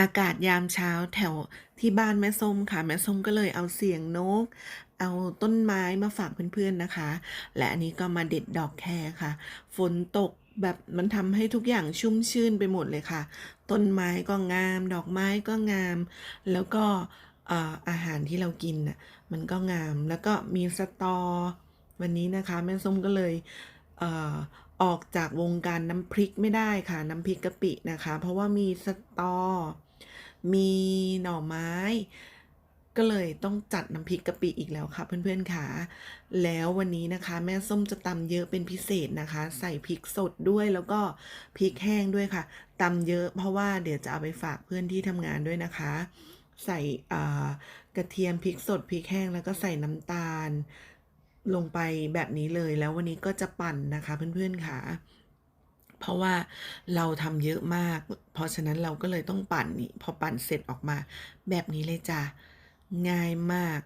อากาศยามเช้าแถวที่บ้านแม่ส้มค่ะ แม่ส้มก็เลยเอาเสียงนก เอาต้นไม้มาฝากเพื่อนๆนะคะ และอันนี้ก็มาเด็ดดอกแคร์ค่ะ ฝนตกแบบมันทำให้ทุกอย่างชุ่มชื่นไปหมดเลยค่ะ ต้นไม้ก็งาม ดอกไม้ก็งาม แล้วก็เอ่อาหารที่เรากินน่ะมันก็งาม แล้วก็มีสตอ วันนี้นะคะแม่ส้มก็เลยเออกจากวงการน้ำพริกไม่ได้ค่ะ น้ำพริกกะปินะคะ เพราะว่ามีสตอ มีหน่อไม้ ก็เลยต้องจัดน้ำพริกกะปิอีกแล้วค่ะเพื่อนๆค่ะ แล้ววันนี้นะคะ แม่ส้มจะตำเยอะเป็นพิเศษนะคะ ใส่พริกสดด้วยแล้วก็พริกแห้งด้วยค่ะตำเยอะเพราะว่าเดี๋ยวจะเอาไปฝากเพื่อนที่ทำงานด้วยนะคะ ใส่กระเทียมพริกสดพริกแห้งแล้วก็ใส่น้ำตาลลงไปแบบนี้เลยแล้ววันนี้ก็จะปั่นนะคะเพื่อนๆค่ะ เพราะว่าเราทำเยอะมาก เพราะฉะนั้นเราก็เลยต้องปั่นนี่พอปั่นเสร็จออกมา แบบนี้เลยจ้ะง่ายมาก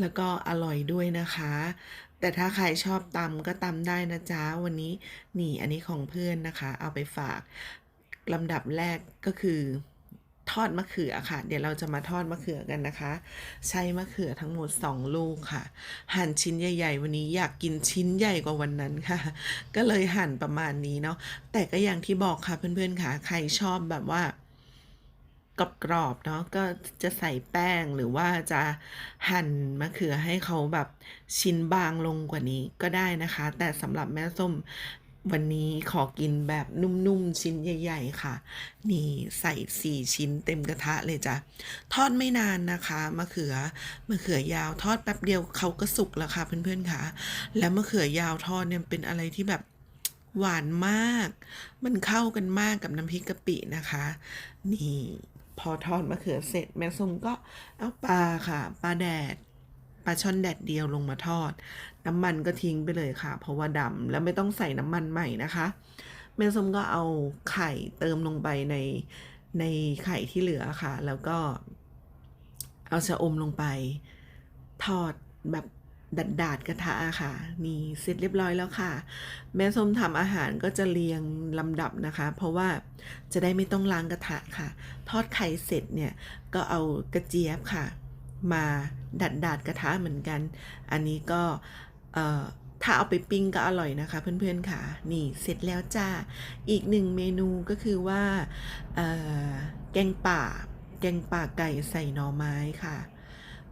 แล้วก็อร่อยด้วยนะคะ แต่ถ้าใครชอบตำก็ตำได้นะจ๊ะ วันนี้นี่อันนี้ของเพื่อนนะคะ เอาไปฝากลำดับแรกก็คือ ทอดมะเขือค่ะ เดี๋ยวเราจะมาทอดมะเขือกันนะคะ ใช้มะเขือทั้งหมด 2 ลูกค่ะ หั่นชิ้นใหญ่ ๆ วันนี้อยากกินชิ้นใหญ่กว่าวันนั้นค่ะ ก็เลยหั่นประมาณนี้เนาะแต่ก็อย่างที่บอกค่ะเพื่อนๆค่ะ ใครชอบแบบว่ากรอบๆเนาะก็จะใส่แป้งหรือว่าจะหั่นมะเขือให้เขาแบบชิ้นบางลงกว่านี้ก็ได้นะคะ แต่สำหรับแม่ส้ม วันนี้ขอกินแบบนุ่มๆ ชิ้นใหญ่ ๆ ค่ะ นี่ใส่สี่ชิ้นเต็มกระทะเลยจ้ะ ทอดไม่นานนะคะมะเขือมะเขือยาวทอดแป๊บเดียวเขาก็สุกแล้วค่ะ เพื่อนๆค่ะ แล้วมะเขือยาวทอดเนี่ยเป็นอะไรที่แบบหวานมาก มันเข้ากันมากกับน้ำพริกกะปินะคะ นี่ พอทอดมะเขือเสร็จแม่ส้มก็เอาปลาค่ะปลาแดด ปลาช่อนแดดเดียวลงมาทอด น้ำมันก็ทิ้งไปเลยค่ะ เพราะว่าดำแล้วไม่ต้องใส่น้ำมันใหม่นะคะแม่ส้มก็เอาไข่เติมลงไปในในไข่ที่เหลือค่ะ แล้วก็เอาชะอมลงไปทอดแบบดัดดาดกระทะอะค่ะ นี่เสร็จเรียบร้อยแล้วค่ะ แม่ส้มทำอาหารก็จะเรียงลำดับนะคะ เพราะว่าจะได้ไม่ต้องล้างกระทะค่ะ ทอดไข่เสร็จเนี่ยก็เอากระเจี๊ยบค่ะ มาดัดดาดกระทะเหมือนกัน อันนี้ก็ถ้าเอาไปปิ้งก็อร่อยนะคะเพื่อนๆค่ะ นี่เสร็จแล้วจ้า อีกหนึ่งเมนูก็คือว่าแกงป่า แกงป่าไก่ใส่หน่อไม้ค่ะ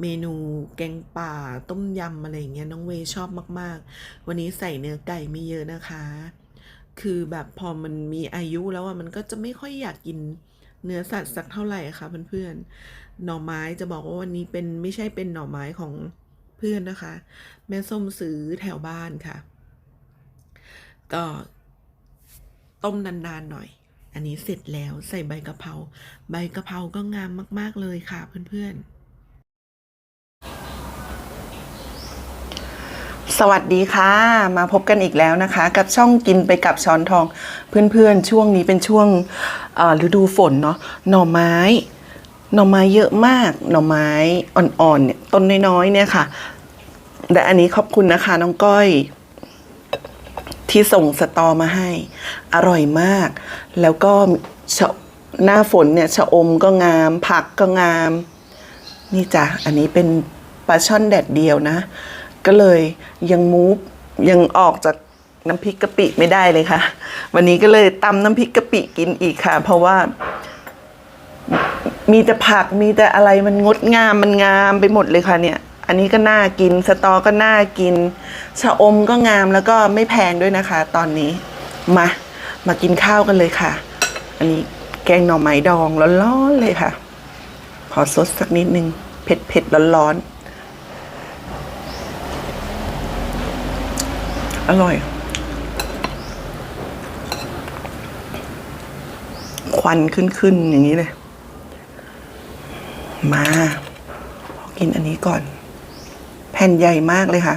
เมนูแกงป่าต้มยำอะไรอย่างเงี้ยน้องเวชอบมากๆ วันนี้ใส่เนื้อไก่ไม่เยอะนะคะ คือแบบพอมันมีอายุแล้วอะมันก็จะไม่ค่อยอยากกินเนื้อสัตว์สักเท่าไหร่ค่ะเพื่อนๆ หน่อไม้จะบอกว่าวันนี้เป็นไม่ใช่เป็นหน่อไม้ของเพื่อนนะคะ แม่ส้มซื้อแถวบ้านค่ะ ก็ต้มนานๆหน่อย อันนี้เสร็จแล้วใส่ใบกะเพราใบกะเพราก็งามมาก ๆเลยค่ะเพื่อนๆสวัสดีค่ะ มาพบกันอีกแล้วนะคะ กับช่องกินไปกับช้อนทอง เพื่อนๆ ช่วงนี้เป็นช่วงฤดูฝนเนาะหน่อไม้ หน่อไม้เยอะมาก หน่อไม้อ่อนๆเนี่ยต้นน้อยๆเนี่ยค่ะและอันนี้ขอบคุณนะคะน้องก้อย ที่ส่งสตอมาให้ อร่อยมาก แล้วก็หน้าฝนเนี่ยชะอมก็งาม ผักก็งาม นี่จ้ะอันนี้เป็นปลาช่อนแดดเดียวนะ ก็เลยยังมูฟยังออกจากน้ำพริกกะปิไม่ได้เลยค่ะ วันนี้ก็เลยตำน้ำพริกกะปิกินอีกค่ะ เพราะว่า มีแต่ผักมีแต่อะไรมันงดงามมันงามไปหมดเลยค่ะเนี่ย อันนี้ก็น่ากินสตอก็น่ากิน ชะอมก็งามแล้วก็ไม่แพงด้วยนะคะ ตอนนี้มามากินข้าวกันเลยค่ะ อันนี้แกงหน่อไม้ดองร้อนๆเลยค่ะ ขอซดสักนิดนึงเผ็ดเผ็ดๆร้อนๆ อร่อย ควันขึ้นๆ อย่างนี้เลย มาขอกินอันนี้ก่อน แผ่นใหญ่มากเลยค่ะ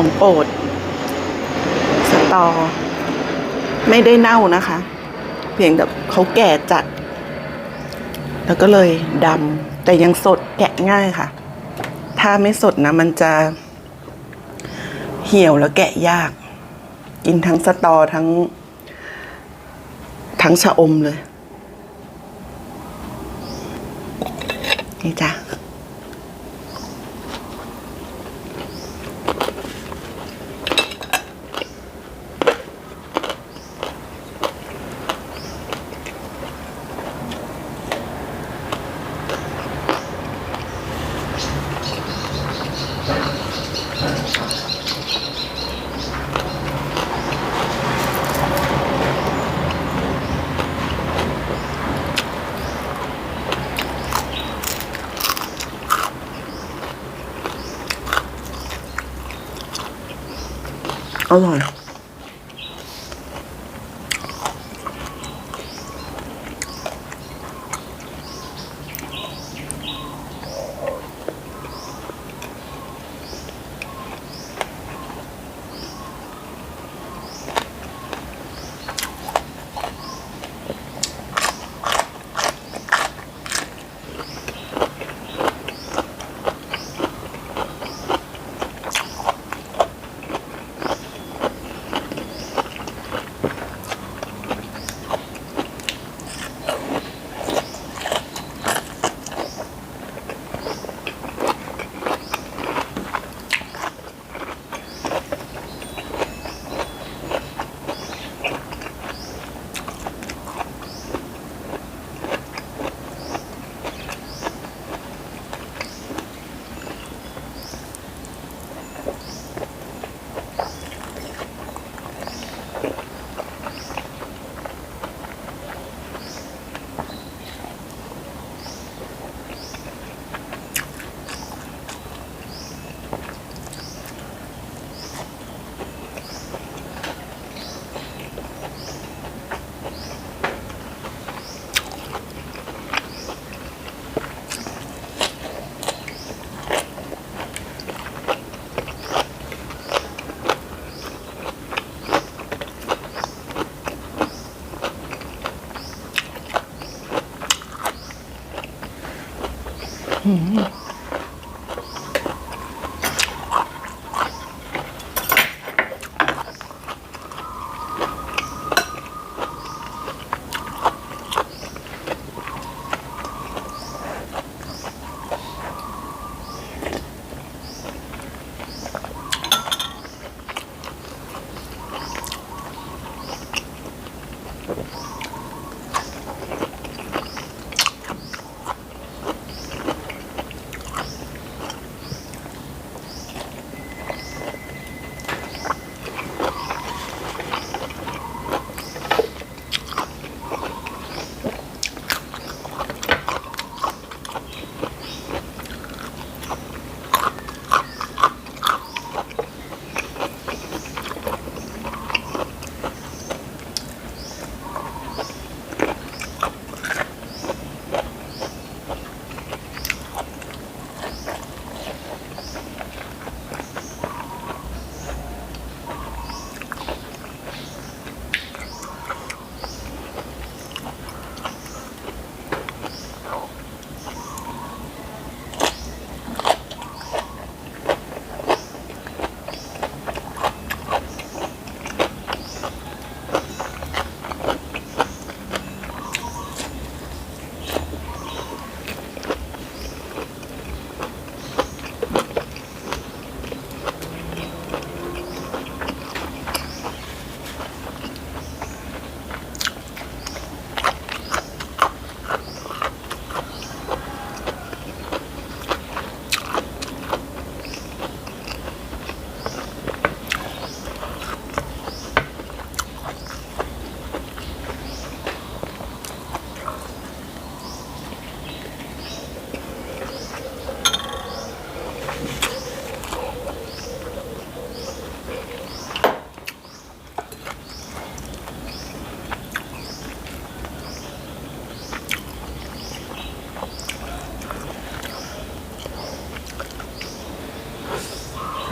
ของโปรดสตอ ไม่ได้เน่านะคะ เพียงแต่เขาแก่จัด แล้วก็เลยดำแต่ยังสดแกะง่ายค่ะ ถ้าไม่สดนะ มันจะเหี่ยวแล้วแกะยาก กินทั้งสตอทั้ง ทั้งชะอมเลย นี่จ้ะ อร่อย 嗯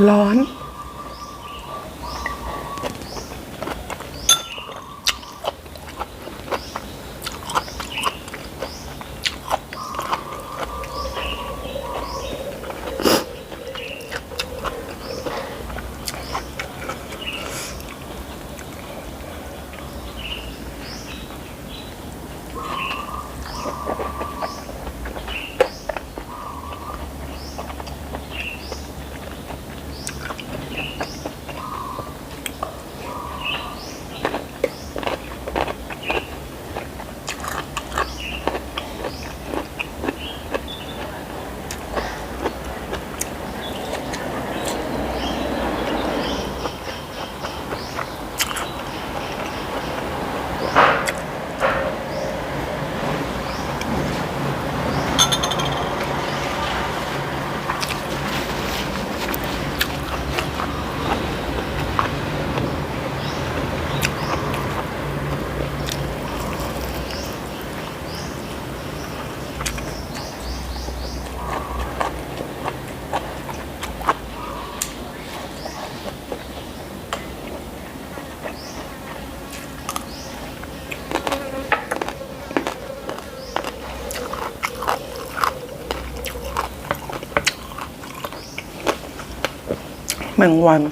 ร้อน แมงวัน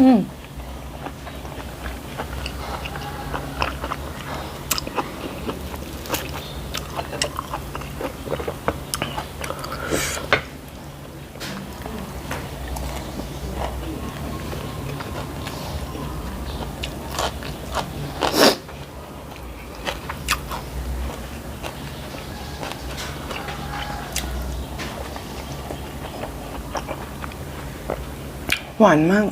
อืมหวานมาก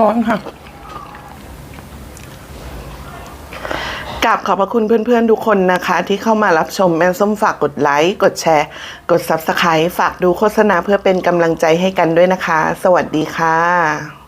ร้อนค่ะกราบขอบพระคุณเพื่อนๆทุกคนนะคะ ที่เข้ามารับชมแม่ส้มฝากกดไลค์กดแชร์ กด Subscribe ฝากดูโฆษณาเพื่อเป็นกำลังใจให้กันด้วยนะคะ สวัสดีค่ะ